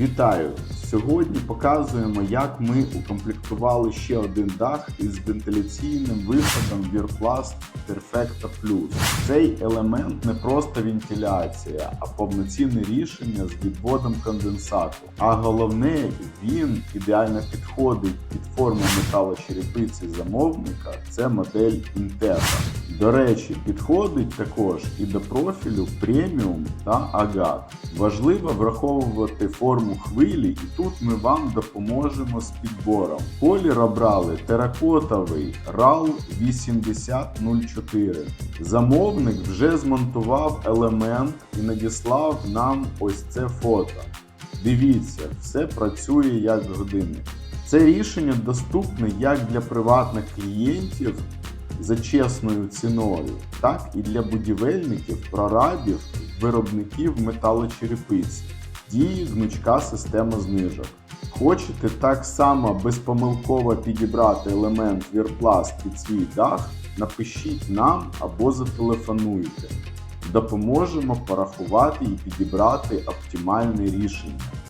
Вітаю! Сьогодні показуємо, як ми укомплектували ще один дах із вентиляційним виходом Вірпласт Perfecta Plus. Цей елемент не просто вентиляція, а повноцінне рішення з відводом конденсату. А головне, він ідеально підходить під форму металочерепиці замовника. Це модель Integra. До речі, підходить також і до профілю преміум та агат. Важливо враховувати форму хвилі, і тут ми вам допоможемо з підбором. Колір обрали теракотовий RAL 8004. Замовник вже змонтував елемент і надіслав нам ось це фото. Дивіться, все працює як годинник. Це рішення доступне як для приватних клієнтів за чесною ціною, так і для будівельників, прорабів, виробників металочерепиці. Діє гнучка система знижок. Хочете так само безпомилково підібрати елемент Вірпласт під свій дах? Напишіть нам або зателефонуйте. Допоможемо порахувати і підібрати оптимальне рішення.